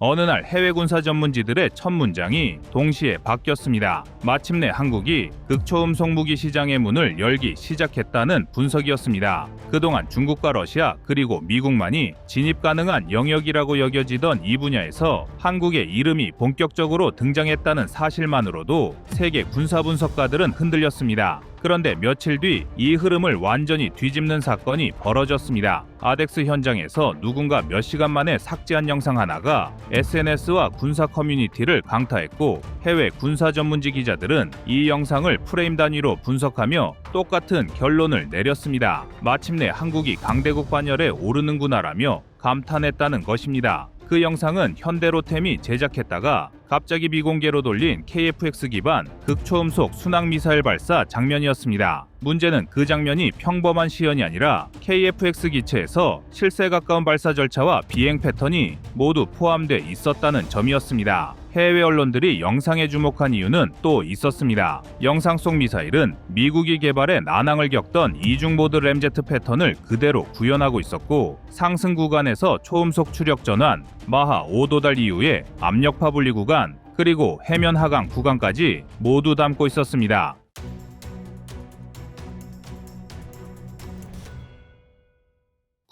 어느 날 해외 군사 전문지들의 첫 문장이 동시에 바뀌었습니다. 마침내 한국이 극초음속 무기 시장의 문을 열기 시작했다는 분석이었습니다. 그동안 중국과 러시아 그리고 미국만이 진입 가능한 영역이라고 여겨지던 이 분야에서 한국의 이름이 본격적으로 등장했다는 사실만으로도 세계 군사 분석가들은 흔들렸습니다. 그런데 며칠 뒤 이 흐름을 완전히 뒤집는 사건이 벌어졌습니다. 아덱스 현장에서 누군가 몇 시간 만에 삭제한 영상 하나가 SNS와 군사 커뮤니티를 강타했고 해외 군사 전문지 기자들은 이 영상을 프레임 단위로 분석하며 똑같은 결론을 내렸습니다. 마침내 한국이 강대국 반열에 오르는구나라며 감탄했다는 것입니다. 그 영상은 현대로템이 제작했다가 갑자기 비공개로 돌린 KFX 기반 극초음속 순항 미사일 발사 장면이었습니다. 문제는 그 장면이 평범한 시연이 아니라 KFX 기체에서 실세 가까운 발사 절차와 비행 패턴이 모두 포함돼 있었다는 점이었습니다. 해외 언론들이 영상에 주목한 이유는 또 있었습니다. 영상 속 미사일은 미국이 개발해 난항을 겪던 이중모드 램제트 패턴을 그대로 구현하고 있었고 상승 구간에서 초음속 추력 전환, 마하 5도달 이후에 압력파 분리 구간, 그리고 해면 하강 구간까지 모두 담고 있었습니다.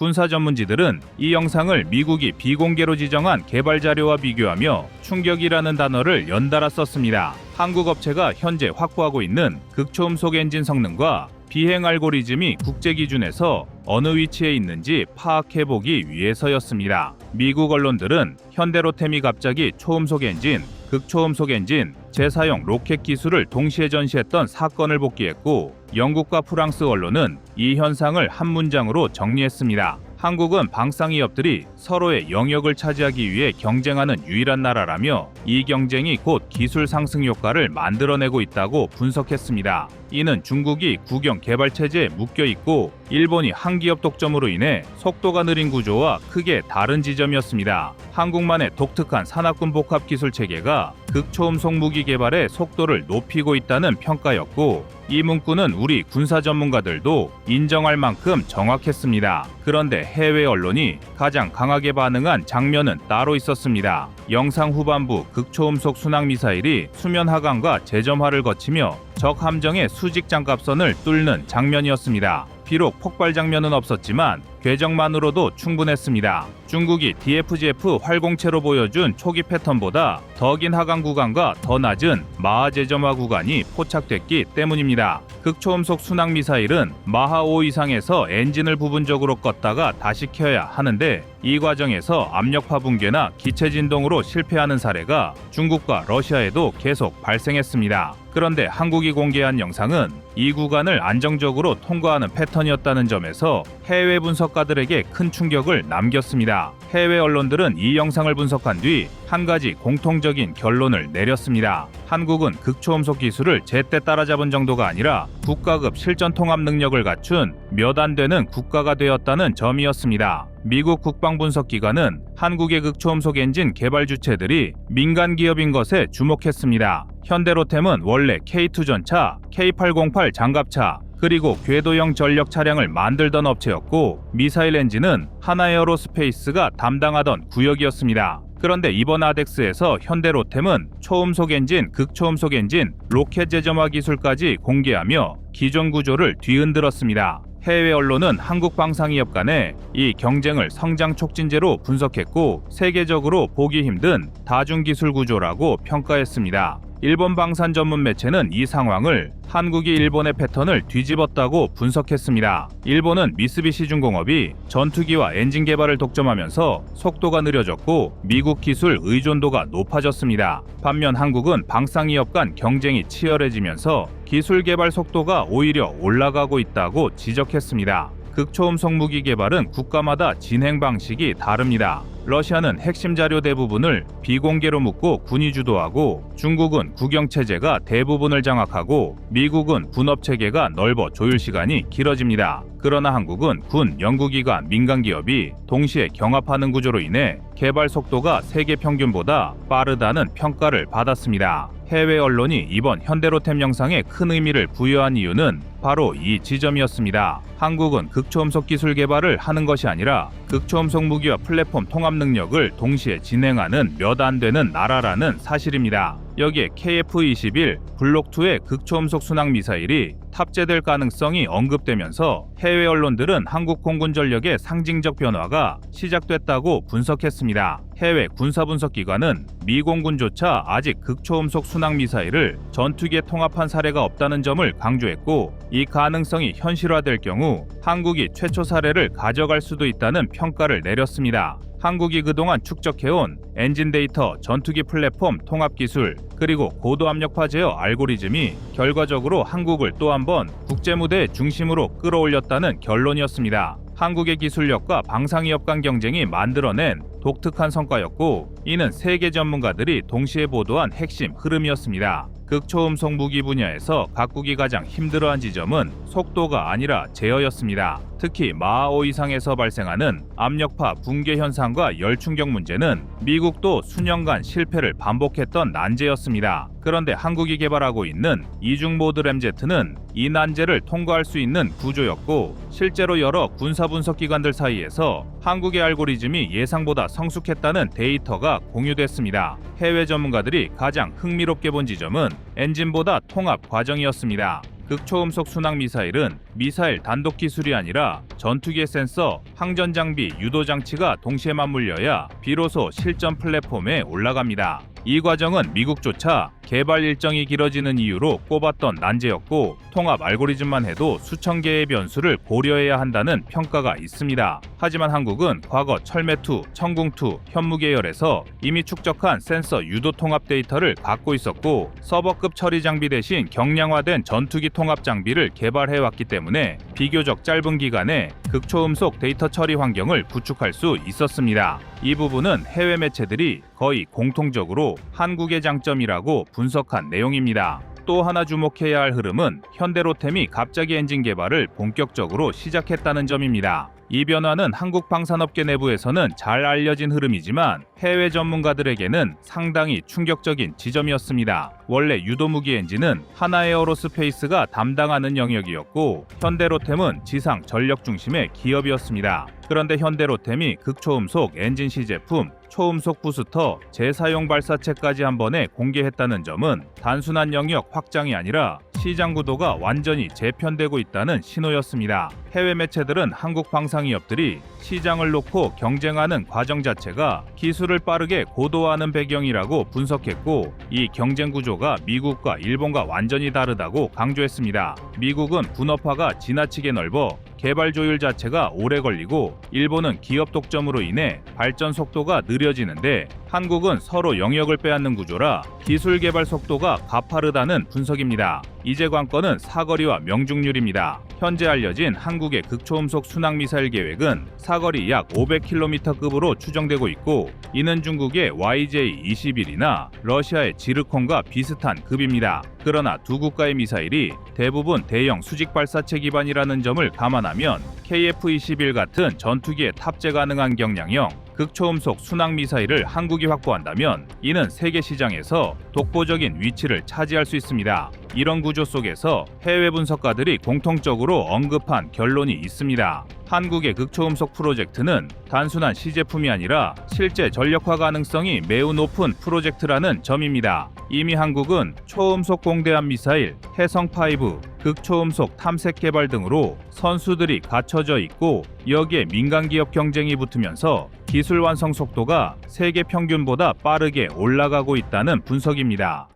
군사 전문지들은 이 영상을 미국이 비공개로 지정한 개발 자료와 비교하며 충격이라는 단어를 연달아 썼습니다. 한국 업체가 현재 확보하고 있는 극초음속 엔진 성능과 비행 알고리즘이 국제 기준에서 어느 위치에 있는지 파악해 보기 위해서였습니다. 미국 언론들은 현대로템이 갑자기 초음속 엔진, 극초음속 엔진, 재사용 로켓 기술을 동시에 전시했던 사건을 복귀했고 영국과 프랑스 언론은 이 현상을 한 문장으로 정리했습니다. 한국은 방상위업들이 서로의 영역을 차지하기 위해 경쟁하는 유일한 나라라며 이 경쟁이 곧 기술 상승 효과를 만들어내고 있다고 분석했습니다. 이는 중국이 국영 개발 체제에 묶여 있고 일본이 한 기업 독점으로 인해 속도가 느린 구조와 크게 다른 지점이었습니다. 한국만의 독특한 산악군 복합 기술 체계가 극초음속 무기 개발의 속도를 높이고 있다는 평가였고 이 문구는 우리 군사 전문가들도 인정할 만큼 정확했습니다. 그런데 해외 언론이 가장 강하게 반응한 장면은 따로 있었습니다. 영상 후반부 극초음속 순항 미사일이 수면 하강과 재점화를 거치며 적 함정의 수직 장갑선을 뚫는 장면이었습니다. 비록 폭발 장면은 없었지만 궤적만으로도 충분했습니다. 중국이 DFGF 활공체로 보여준 초기 패턴보다 더 긴 하강 구간과 더 낮은 마하 재점화 구간이 포착됐기 때문입니다. 극초음속 순항 미사일은 마하 5 이상에서 엔진을 부분적으로 껐다가 다시 켜야 하는데 이 과정에서 압력파 붕괴나 기체 진동으로 실패하는 사례가 중국과 러시아에도 계속 발생했습니다. 그런데 한국이 공개한 영상은 이 구간을 안정적으로 통과하는 패턴이었다는 점에서 해외 분석가들에게 큰 충격을 남겼습니다. 해외 언론들은 이 영상을 분석한 뒤 한 가지 공통적인 결론을 내렸습니다. 한국은 극초음속 기술을 제때 따라잡은 정도가 아니라 국가급 실전 통합 능력을 갖춘 몇 안 되는 국가가 되었다는 점이었습니다. 미국 국방분석기관은 한국의 극초음속 엔진 개발 주체들이 민간 기업인 것에 주목했습니다. 현대로템은 원래 K2 전차, K808 장갑차, 그리고 궤도형 전력 차량을 만들던 업체였고 미사일 엔진은 하나에어로스페이스가 담당하던 구역이었습니다. 그런데 이번 아덱스에서 현대로템은 초음속 엔진, 극초음속 엔진, 로켓 재점화 기술까지 공개하며 기존 구조를 뒤흔들었습니다. 해외 언론은 한국 방상위업 간의 이 경쟁을 성장 촉진제로 분석했고 세계적으로 보기 힘든 다중기술 구조라고 평가했습니다. 일본 방산 전문 매체는 이 상황을 한국이 일본의 패턴을 뒤집었다고 분석했습니다. 일본은 미쓰비시 중공업이 전투기와 엔진 개발을 독점하면서 속도가 느려졌고 미국 기술 의존도가 높아졌습니다. 반면 한국은 방상위업 간 경쟁이 치열해지면서 기술 개발 속도가 오히려 올라가고 있다고 지적했습니다. 극초음속 무기 개발은 국가마다 진행 방식이 다릅니다. 러시아는 핵심 자료 대부분을 비공개로 묻고 군이 주도하고 중국은 국영 체제가 대부분을 장악하고 미국은 군업 체계가 넓어 조율 시간이 길어집니다. 그러나 한국은 군, 연구기관, 민간 기업이 동시에 경합하는 구조로 인해 개발 속도가 세계 평균보다 빠르다는 평가를 받았습니다. 해외 언론이 이번 현대로템 영상에 큰 의미를 부여한 이유는 바로 이 지점이었습니다. 한국은 극초음속 기술 개발을 하는 것이 아니라 극초음속 무기와 플랫폼 통합 능력을 동시에 진행하는 몇 안 되는 나라라는 사실입니다. 여기에 KF-21 블록2의 극초음속 순항 미사일이 탑재될 가능성이 언급되면서 해외 언론들은 한국 공군 전력의 상징적 변화가 시작됐다고 분석했습니다. 해외 군사 분석 기관은 미 공군조차 아직 극초음속 순항 미사일을 전투기에 통합한 사례가 없다는 점을 강조했고 이 가능성이 현실화될 경우 한국이 최초 사례를 가져갈 수도 있다는 평가를 내렸습니다. 한국이 그동안 축적해온 엔진 데이터, 전투기 플랫폼 통합 기술, 그리고 고도 압력파 제어 알고리즘이 결과적으로 한국을 또 한 번 국제 무대 중심으로 끌어올렸다는 결론이었습니다. 한국의 기술력과 방상위협 간 경쟁이 만들어낸 독특한 성과였고 이는 세계 전문가들이 동시에 보도한 핵심 흐름이었습니다. 극초음속 무기 분야에서 각국이 가장 힘들어한 지점은 속도가 아니라 제어였습니다. 특히 마하오 이상에서 발생하는 압력파 붕괴 현상과 열충격 문제는 미국도 수년간 실패를 반복했던 난제였습니다. 그런데 한국이 개발하고 있는 이중 모드 램제트는 이 난제를 통과할 수 있는 구조였고 실제로 여러 군사 분석 기관들 사이에서 한국의 알고리즘이 예상보다 성숙했다는 데이터가 공유됐습니다. 해외 전문가들이 가장 흥미롭게 본 지점은 엔진보다 통합 과정이었습니다. 극초음속 순항 미사일은 미사일 단독 기술이 아니라 전투기의 센서, 항전 장비, 유도 장치가 동시에 맞물려야 비로소 실전 플랫폼에 올라갑니다. 이 과정은 미국조차 개발 일정이 길어지는 이유로 꼽았던 난제였고 통합 알고리즘만 해도 수천 개의 변수를 고려해야 한다는 평가가 있습니다. 하지만 한국은 과거 철매2, 청궁2, 현무 계열에서 이미 축적한 센서 유도 통합 데이터를 갖고 있었고 서버급 처리 장비 대신 경량화된 전투기 통합 장비를 개발해 왔기 때문에 비교적 짧은 기간에 극초음속 데이터 처리 환경을 구축할 수 있었습니다. 이 부분은 해외 매체들이 거의 공통적으로 한국의 장점이라고 분석한 내용입니다. 또 하나 주목해야 할 흐름은 현대로템이 갑자기 엔진 개발을 본격적으로 시작했다는 점입니다. 이 변화는 한국 방 산업계 내부에서는 잘 알려진 흐름이지만 해외 전문가들에게는 상당히 충격적인 지점이었습니다. 원래 유도무기 엔진은 하나에어로스페이스가 담당하는 영역이었고 현대로템은 지상 전력 중심의 기업이었습니다. 그런데 현대로템이 극초음속 엔진 시제품 초음속 부스터 재사용 발사체까지 한 번에 공개했다는 점은 단순한 영역 확장이 아니라 시장 구도가 완전히 재편되고 있다는 신호였습니다. 해외 매체들은 한국 방상위업들이 시장을 놓고 경쟁하는 과정 자체가 기술을 빠르게 고도화하는 배경이라고 분석했고 이 경쟁 구조가 미국과 일본과 완전히 다르다고 강조했습니다. 미국은 분업화가 지나치게 넓어 개발 조율 자체가 오래 걸리고 일본은 기업 독점으로 인해 발전 속도가 느려지는데 한국은 서로 영역을 빼앗는 구조라 기술 개발 속도가 가파르다는 분석입니다. 이제 관건은 사거리와 명중률입니다. 현재 알려진 한국의 극초음속 순항 미사일 계획은 사거리 약 500km급으로 추정되고 있고 이는 중국의 YJ-21이나 러시아의 지르콘과 비슷한 급입니다. 그러나 두 국가의 미사일이 대부분 대형 수직 발사체 기반이라는 점을 감안하면 KF-21 같은 전투기에 탑재 가능한 경량형 극초음속 순항 미사일을 한국이 확보한다면 이는 세계 시장에서 독보적인 위치를 차지할 수 있습니다. 이런 구조 속에서 해외 분석가들이 공통적으로 언급한 결론이 있습니다. 한국의 극초음속 프로젝트는 단순한 시제품이 아니라 실제 전력화 가능성이 매우 높은 프로젝트라는 점입니다. 이미 한국은 초음속 공대함 미사일, 해성 5, 극초음속 탐색 개발 등으로 선수들이 갖춰져 있고 여기에 민간 기업 경쟁이 붙으면서 기술 완성 속도가 세계 평균보다 빠르게 올라가고 있다는 분석입니다.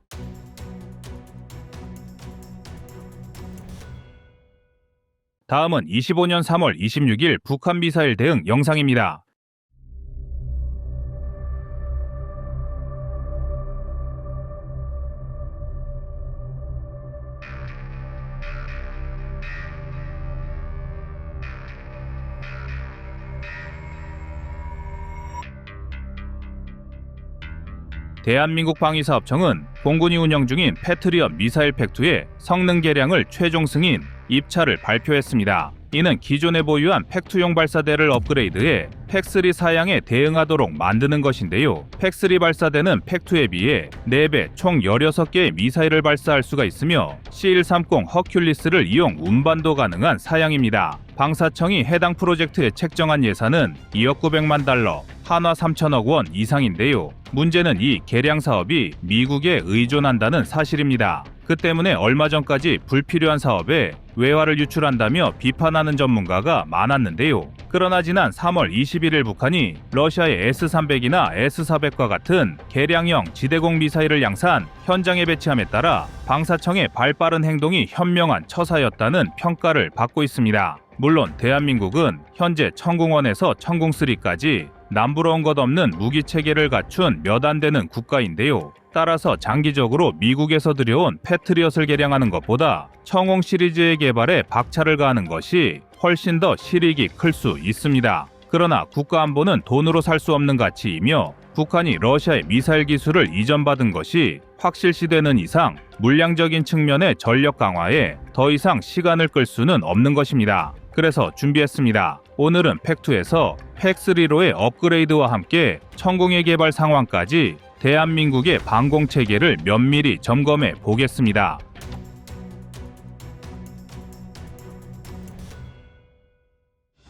다음은 25년 3월 26일 북한 미사일 대응 영상입니다. 대한민국 방위사업청은 공군이 운영 중인 패트리엇 미사일 팩2의 성능 개량을 최종 승인, 입찰을 발표했습니다. 이는 기존에 보유한 팩2용 발사대를 업그레이드해 팩3 사양에 대응하도록 만드는 것인데요. 팩3 발사대는 팩2에 비해 4배 총 16개의 미사일을 발사할 수가 있으며 C-130 허큘리스를 이용 운반도 가능한 사양입니다. 방사청이 해당 프로젝트에 책정한 예산은 2억 900만 달러, 한화 3천억 원 이상인데요. 문제는 이 개량 사업이 미국에 의존한다는 사실입니다. 그 때문에 얼마 전까지 불필요한 사업에 외화를 유출한다며 비판하는 전문가가 많았는데요. 그러나 지난 3월 21일 북한이 러시아의 S-300이나 S-400과 같은 개량형 지대공 미사일을 양산 현장에 배치함에 따라 방사청의 발빠른 행동이 현명한 처사였다는 평가를 받고 있습니다. 물론 대한민국은 현재 천궁원에서 천궁3까지 남부러운 것 없는 무기 체계를 갖춘 몇 안 되는 국가인데요. 따라서 장기적으로 미국에서 들여온 패트리엇을 개량하는 것보다 청홍 시리즈의 개발에 박차를 가하는 것이 훨씬 더 실익이 클 수 있습니다. 그러나 국가 안보는 돈으로 살 수 없는 가치이며 북한이 러시아의 미사일 기술을 이전받은 것이 확실시되는 이상 물량적인 측면의 전력 강화에 더 이상 시간을 끌 수는 없는 것입니다. 그래서 준비했습니다. 오늘은 팩2에서 팩3로의 업그레이드와 함께 천공의 개발 상황까지 대한민국의 방공 체계를 면밀히 점검해 보겠습니다.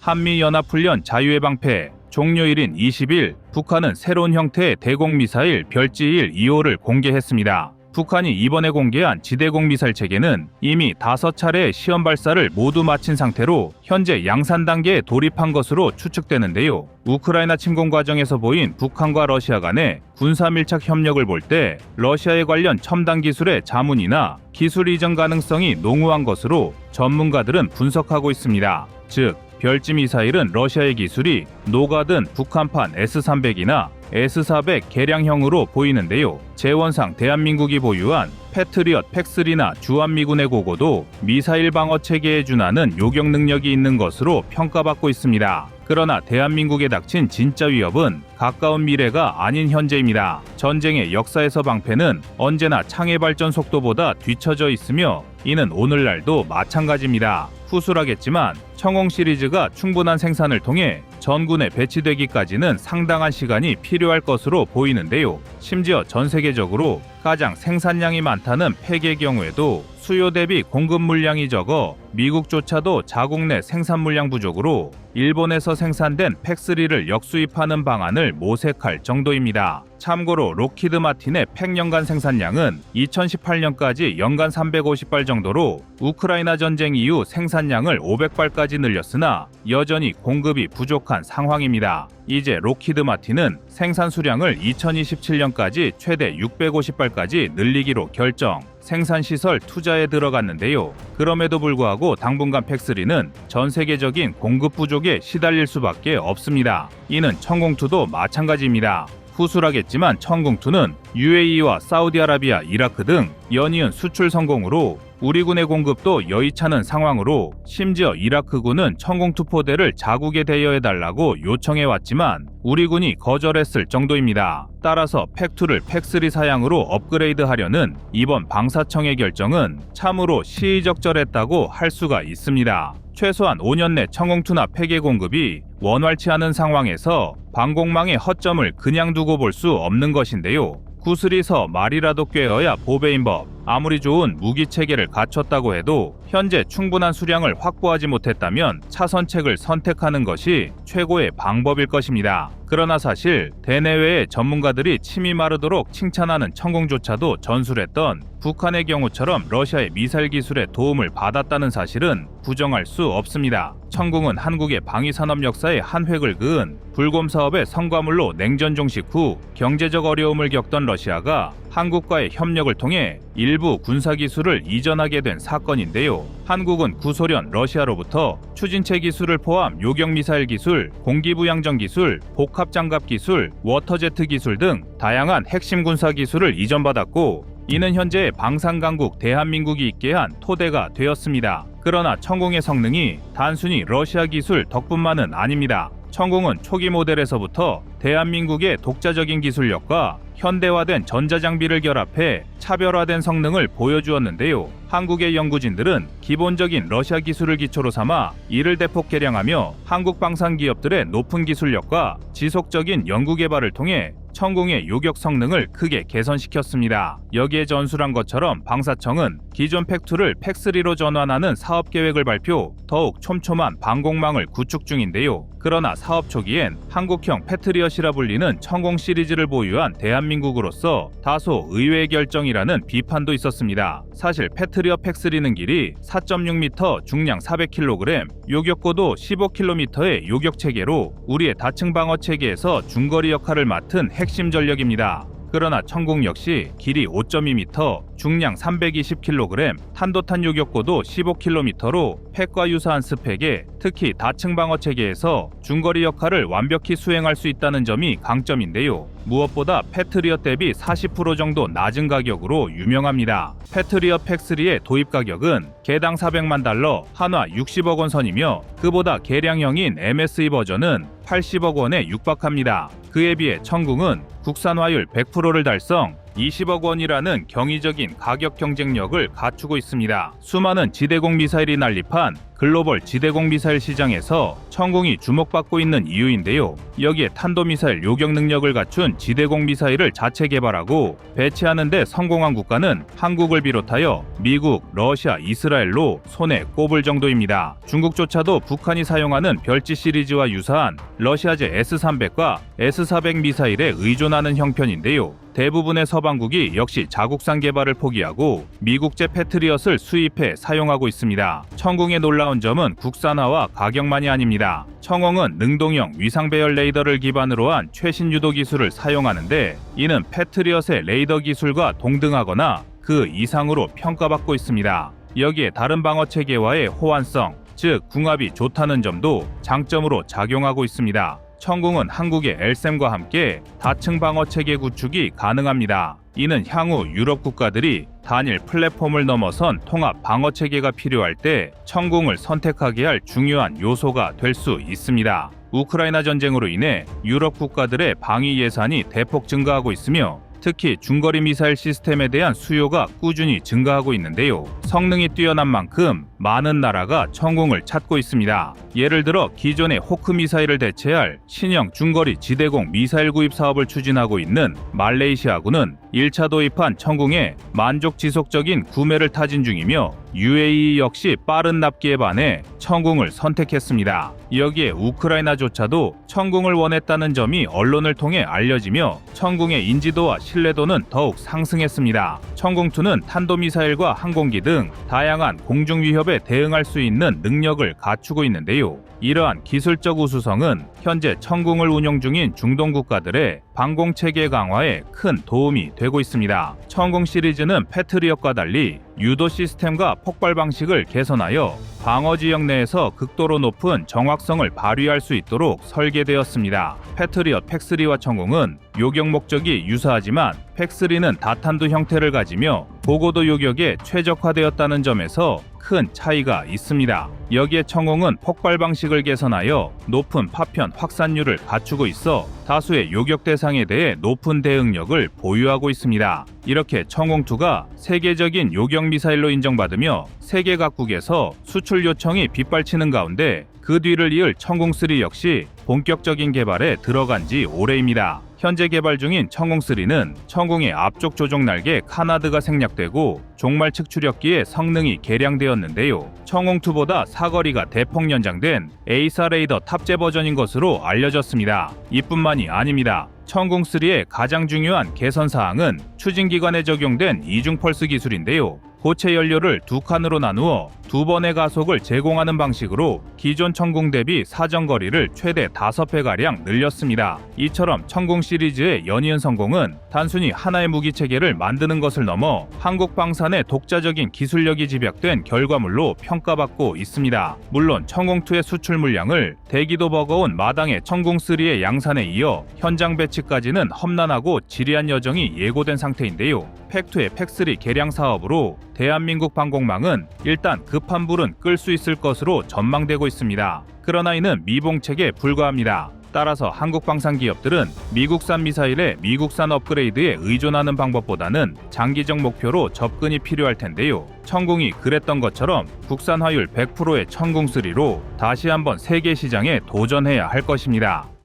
한미연합훈련 자유의 방패 종료일인 20일 북한은 새로운 형태의 대공미사일 별지일 2호를 공개했습니다. 북한이 이번에 공개한 지대공 미사일 체계는 이미 다섯 차례의 시험 발사를 모두 마친 상태로 현재 양산 단계에 돌입한 것으로 추측되는데요. 우크라이나 침공 과정에서 보인 북한과 러시아 간의 군사 밀착 협력을 볼 때 러시아에 관련 첨단 기술의 자문이나 기술 이전 가능성이 농후한 것으로 전문가들은 분석하고 있습니다. 즉, 별지 미사일은 러시아의 기술이 녹아든 북한판 S-300이나 S-400 개량형으로 보이는데요. 재원상 대한민국이 보유한 패트리엇 팩3나 주한미군의 고고도 미사일 방어 체계에 준하는 요격 능력이 있는 것으로 평가받고 있습니다. 그러나 대한민국에 닥친 진짜 위협은 가까운 미래가 아닌 현재입니다. 전쟁의 역사에서 방패는 언제나 창의 발전 속도보다 뒤처져 있으며 이는 오늘날도 마찬가지입니다. 후술하겠지만 청홍 시리즈가 충분한 생산을 통해 전군에 배치되기까지는 상당한 시간이 필요할 것으로 보이는데요. 심지어 전 세계적으로 가장 생산량이 많다는 팩의 경우에도 수요 대비 공급 물량이 적어 미국조차도 자국 내 생산 물량 부족으로 일본에서 생산된 팩3를 역수입하는 방안을 모색할 정도입니다. 참고로 로키드 마틴의 팩 연간 생산량은 2018년까지 연간 350발 정도로 우크라이나 전쟁 이후 생산량을 500발까지 늘렸으나 여전히 공급이 부족한 상황입니다. 이제 로키드 마틴은 생산 수량을 2027년까지 최대 650발까지 늘리기로 결정. 생산 시설 투자에 들어갔는데요. 그럼에도 불구하고 당분간 팩3는 전 세계적인 공급 부족에 시달릴 수밖에 없습니다. 이는 천공투도 마찬가지입니다. 후술하겠지만 천공투는 UAE와 사우디아라비아, 이라크 등 연이은 수출 성공으로 우리 군의 공급도 여의찮은 상황으로 심지어 이라크군은 천공투포대를 자국에 대여해달라고 요청해 왔지만 우리 군이 거절했을 정도입니다. 따라서 팩2를 팩3 사양으로 업그레이드하려는 이번 방사청의 결정은 참으로 시의적절했다고 할 수가 있습니다. 최소한 5년 내 청공투나 팩의 공급이 원활치 않은 상황에서 방공망의 허점을 그냥 두고 볼 수 없는 것인데요. 구슬이 서 말이라도 꿰어야 보배인 법. 아무리 좋은 무기 체계를 갖췄다고 해도 현재 충분한 수량을 확보하지 못했다면 차선책을 선택하는 것이 최고의 방법일 것입니다. 그러나 사실 대내외의 전문가들이 침이 마르도록 칭찬하는 천공조차도 전술했던 북한의 경우처럼 러시아의 미사일 기술에 도움을 받았다는 사실은 부정할 수 없습니다. 천궁은 한국의 방위산업 역사에 한 획을 그은 불곰 사업의 성과물로 냉전 종식 후 경제적 어려움을 겪던 러시아가 한국과의 협력을 통해 일부 군사 기술을 이전하게 된 사건인데요. 한국은 구소련 러시아로부터 추진체 기술을 포함 요격 미사일 기술, 공기부양정 기술, 복합 장갑 기술, 워터제트 기술 등 다양한 핵심 군사 기술을 이전받았고 이는 현재 방산 강국 대한민국이 있게 한 토대가 되었습니다. 그러나 천공의 성능이 단순히 러시아 기술 덕분만은 아닙니다. 천공은 초기 모델에서부터 대한민국의 독자적인 기술력과 현대화된 전자장비를 결합해 차별화된 성능을 보여주었는데요. 한국의 연구진들은 기본적인 러시아 기술을 기초로 삼아 이를 대폭 개량하며 한국 방산 기업들의 높은 기술력과 지속적인 연구 개발을 통해 천공의 요격 성능을 크게 개선시켰습니다. 여기에 전술한 것처럼 방사청은 기존 팩2를 팩3로 전환하는 사업 계획을 발표, 더욱 촘촘한 방공망을 구축 중인데요. 그러나 사업 초기엔 한국형 패트리엇이라 불리는 천공 시리즈를 보유한 대한민국으로서 다소 의외의 결정이라는 비판도 있었습니다. 사실 패트리엇 팩3는 길이 4.6m, 중량 400kg, 요격고도 15km의 요격 체계로 우리의 다층 방어 체계에서 중거리 역할을 맡은 핵심 전력입니다. 그러나 천공 역시 길이 5.2m, 중량 320kg, 탄도탄 요격고도 15km로 팩과 유사한 스펙에 특히 다층 방어 체계에서 중거리 역할을 완벽히 수행할 수 있다는 점이 강점인데요. 무엇보다 패트리엇 대비 40% 정도 낮은 가격으로 유명합니다. 패트리엇 팩3의 도입 가격은 개당 400만 달러, 한화 60억 원 선이며 그보다 개량형인 MSE 버전은 80억 원에 육박합니다. 그에 비해 천궁은 국산화율 100%를 달성, 20억 원이라는 경이적인 가격 경쟁력을 갖추고 있습니다. 수많은 지대공 미사일이 난립한 글로벌 지대공 미사일 시장에서 천궁이 주목받고 있는 이유인데요. 여기에 탄도미사일 요격 능력을 갖춘 지대공 미사일을 자체 개발하고 배치하는 데 성공한 국가는 한국을 비롯하여 미국, 러시아, 이스라엘로 손에 꼽을 정도입니다. 중국조차도 북한이 사용하는 별지 시리즈와 유사한 러시아제 S-300과 S-400 미사일에 의존하는 형편인데요. 대부분의 서방국이 역시 자국산 개발을 포기하고 미국제 패트리엇을 수입해 사용하고 있습니다. 천궁의 놀라 운 점은 국산화와 가격만이 아닙니다. 청홍은 능동형 위상 배열 레이더를 기반으로 한 최신 유도 기술을 사용하는데 이는 패트리엇의 레이더 기술과 동등하거나 그 이상으로 평가받고 있습니다. 여기에 다른 방어 체계와의 호환성, 즉 궁합이 좋다는 점도 장점으로 작용하고 있습니다. 천궁은 한국의 엘셈과 함께 다층 방어 체계 구축이 가능합니다. 이는 향후 유럽 국가들이 단일 플랫폼을 넘어선 통합 방어 체계가 필요할 때 천궁을 선택하게 할 중요한 요소가 될 수 있습니다. 우크라이나 전쟁으로 인해 유럽 국가들의 방위 예산이 대폭 증가하고 있으며 특히 중거리 미사일 시스템에 대한 수요가 꾸준히 증가하고 있는데요. 성능이 뛰어난 만큼 많은 나라가 천궁을 찾고 있습니다. 예를 들어 기존의 호크 미사일을 대체할 신형 중거리 지대공 미사일 구입 사업을 추진하고 있는 말레이시아군은 1차 도입한 천궁에 만족 지속적인 구매를 타진 중이며 UAE 역시 빠른 납기에 반해 천궁을 선택했습니다. 여기에 우크라이나조차도 천궁을 원했다는 점이 언론을 통해 알려지며 천궁의 인지도와 신뢰도는 더욱 상승했습니다. 천궁2는 탄도미사일과 항공기 등 다양한 공중 위협에 대응할 수 있는 능력을 갖추고 있는데요. 이러한 기술적 우수성은 현재 천궁을 운영 중인 중동 국가들의 방공 체계 강화에 큰 도움이 되고 있습니다. 천궁 시리즈는 패트리엇과 달리 유도 시스템과 폭발 방식을 개선하여 방어 지역 내에서 극도로 높은 정확성을 발휘할 수 있도록 설계되었습니다. 패트리엇 팩3와 천궁은 요격 목적이 유사하지만 팩3는 다탄두 형태를 가지며 고고도 요격에 최적화되었다는 점에서 큰 차이가 있습니다. 여기에 천공은 폭발 방식을 개선하여 높은 파편 확산율을 갖추고 있어 다수의 요격 대상에 대해 높은 대응력을 보유하고 있습니다. 이렇게 천공2가 세계적인 요격 미사일로 인정받으며 세계 각국에서 수출 요청이 빗발치는 가운데 그 뒤를 이을 천공3 역시 본격적인 개발에 들어간 지 오래입니다. 현재 개발 중인 천공3는 천공의 앞쪽 조종 날개 카나드가 생략되고 종말 측 추력기의 성능이 개량되었는데요. 천공2보다 사거리가 대폭 연장된 에이사 레이더 탑재 버전인 것으로 알려졌습니다. 이뿐만이 아닙니다. 천공3의 가장 중요한 개선 사항은 추진 기관에 적용된 이중 펄스 기술인데요. 고체 연료를 두 칸으로 나누어 두 번의 가속을 제공하는 방식으로 기존 천궁 대비 사정 거리를 최대 5배 가량 늘렸습니다. 이처럼 천궁 시리즈의 연이은 성공은 단순히 하나의 무기 체계를 만드는 것을 넘어 한국 방산의 독자적인 기술력이 집약된 결과물로 평가받고 있습니다. 물론 천궁2의 수출 물량을 대기도 버거운 마당의 천궁3의 양산에 이어 현장 배치까지는 험난하고 지리한 여정이 예고된 상태인데요. 팩2의 팩3 개량 사업으로 대한민국 방공망은 일단 급한 불은 끌 수 있을 것으로 전망되고 있습니다. 그러나 이는 미봉책에 불과합니다. 따라서 한국 방산 기업들은 미국산 미사일의 미국산 업그레이드에 의존하는 방법보다는 장기적 목표로 접근이 필요할 텐데요. 천궁이 그랬던 것처럼 국산 화율 100%의 천궁3로 다시 한번 세계 시장에 도전해야 할 것입니다.